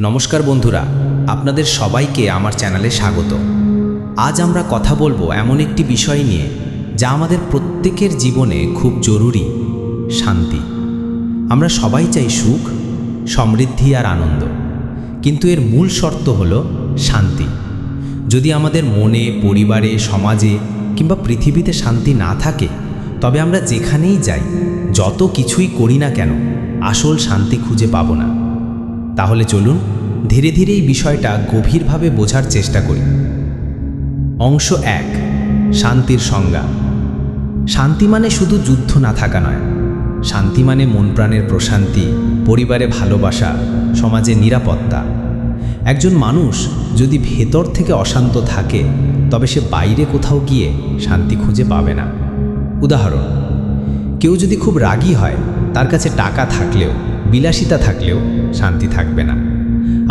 নমস্কার বন্ধুরা, আপনাদের সবাইকে আমার চ্যানেলে স্বাগত। আজ আমরা কথা বলব এমন একটি বিষয় নিয়ে, যা আমাদের প্রত্যেকের জীবনে খুব জরুরি, শান্তি। আমরা সবাই চাই সুখ, সমৃদ্ধি আর আনন্দ। কিন্তু এর মূল শর্ত হলো শান্তি। যদি আমাদের মনে, পরিবারে, সমাজে কিংবা পৃথিবীতে শান্তি না থাকে, তবে আমরা যেখানেই যাই, যত কিছুই করি না কেন, আসল শান্তি খুঁজে পাবো না। তাহলে চলুন ধীরে ধীরে এই বিষয়টা গভীরভাবে বোঝার চেষ্টা করি। অংশ এক, শান্তির সংজ্ঞা। শান্তি মানে শুধু যুদ্ধ না থাকা নয়। শান্তি মানে মন প্রাণের প্রশান্তি, পরিবারে ভালোবাসা, সমাজে নিরাপত্তা। একজন মানুষ যদি ভেতর থেকে অশান্ত থাকে, তবে সে বাইরে কোথাও গিয়ে শান্তি খুঁজে পাবে না। উদাহরণ, কেউ যদি খুব রাগী হয়, তার কাছে টাকা থাকলেও বিলাসিতা থাকলেও শান্তি থাকবে না।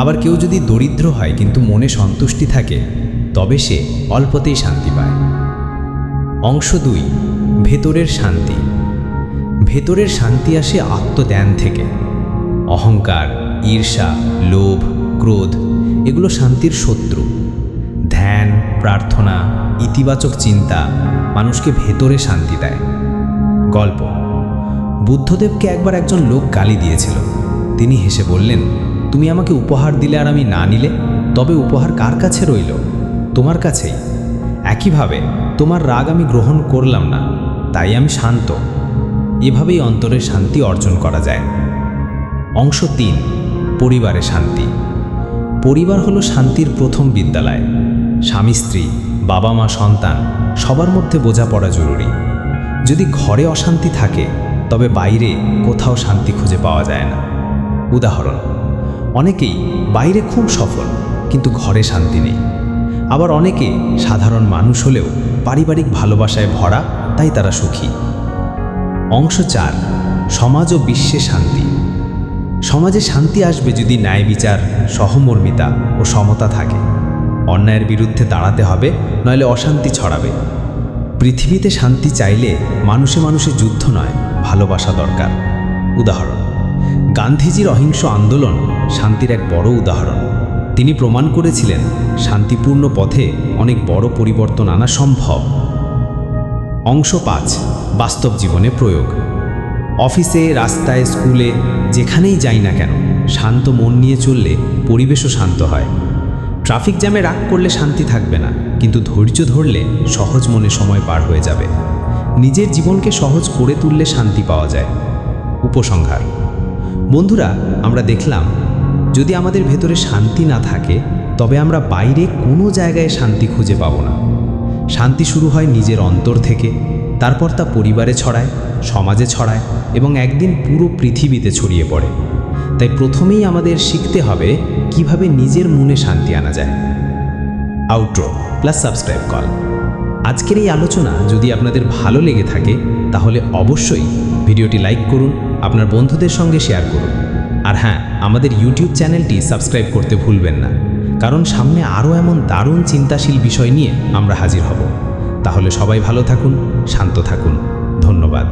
আবার কেউ যদি দরিদ্র হয় কিন্তু মনে সন্তুষ্টি থাকে, তবে সে অল্পতেই শান্তি পায়। অংশ দুই, ভেতরের শান্তি। ভেতরের শান্তি আসে আত্মজ্ঞান থেকে। অহংকার, ঈর্ষা, লোভ, ক্রোধ, এগুলো শান্তির শত্রু। ধ্যান, প্রার্থনা, ইতিবাচক চিন্তা মানুষকে ভেতরে শান্তি দেয়। গল্প। বুদ্ধদেবকে একবার একজন লোক গালি দিয়েছিল। তিনি হেসে বললেন, তুমি আমাকে উপহার দিলে আর আমি না নিলে? তবে উপহার কার কাছে রইল? তোমার কাছেই। একইভাবে, তোমার রাগ আমি গ্রহণ করলাম না, তাই আমি শান্ত। এভাবেই অন্তরের শান্তি অর্জন করা যায়। অংশ তিন, পরিবারে শান্তি। পরিবার হলো শান্তির প্রথম বিদ্যালয়। স্বামী, স্ত্রী বাবা মা সন্তান, সবার মধ্যে বোঝাপড়া জরুরি। যদি ঘরে অশান্তি থাকে তবে বাইরে কোথাও শান্তি খুঁজে পাওয়া যায় না। উদাহরণ, অনেকেই বাইরে খুব সফল, কিন্তু ঘরে শান্তি নেই। আবার অনেকে সাধারণ মানুষ হলেও পারিবারিক ভালোবাসায় ভরা, তাই তারা সুখী। অংশ চার, সমাজ ও বিশ্বে শান্তি। সমাজে শান্তি আসবে যদি ন্যায় বিচার, সহমর্মিতা ও সমতা থাকে। অন্যায়ের বিরুদ্ধে দাঁড়াতে হবে, নইলে অশান্তি ছড়াবে। পৃথিবীতে শান্তি চাইলে মানুষে মানুষে যুদ্ধ নয়, ভালোবাসা দরকার। উদাহরণ, গান্ধীজির অহিংস আন্দোলন শান্তির এক বড় উদাহরণ। তিনি প্রমাণ করেছিলেন, শান্তিপূর্ণ পথে অনেক বড় পরিবর্তন আনা সম্ভব। অংশ পাঁচ, বাস্তব জীবনে প্রয়োগ। অফিসে, রাস্তায়, স্কুলে, যেখানেই যাই না কেন, শান্ত মন নিয়ে চললে পরিবেশও শান্ত হয়। ট্রাফিক জ্যামে রাগ করলে শান্তি থাকবে না। কিন্তু ধৈর্য ধরলে সহজ মনে সময় পার হয়ে যাবে। নিজের জীবনকে সহজ করে তুললে শান্তি পাওয়া যায়। উপসংহার। বন্ধুরা, আমরা দেখলাম, যদি আমাদের ভেতরে শান্তি না থাকে, তবে আমরা বাইরে কোনো জায়গায় শান্তি খুঁজে পাবো না। শান্তি শুরু হয় নিজের অন্তর থেকে, তারপর তা পরিবারে ছড়ায়, সমাজে ছড়ায় এবং একদিন পুরো পৃথিবীতে ছড়িয়ে পড়ে। তাই প্রথমেই আমাদের শিখতে হবে কীভাবে নিজের মনে শান্তি আনা যায়। আউট্রো প্লাস সাবস্ক্রাইব কল। আজকের এই আলোচনা যদি আপনাদের ভালো লেগে থাকে, তাহলে অবশ্যই ভিডিওটি লাইক করুন, আপনার বন্ধুদের সঙ্গে শেয়ার করুন। আর হ্যাঁ আমাদের ইউটিউব চ্যানেলটি সাবস্ক্রাইব করতে ভুলবেন না, কারণ সামনে আরও এমন দারুণ চিন্তাশীল বিষয় নিয়ে আমরা হাজির হব। তাহলে সবাই ভালো থাকুন, শান্ত থাকুন। ধন্যবাদ।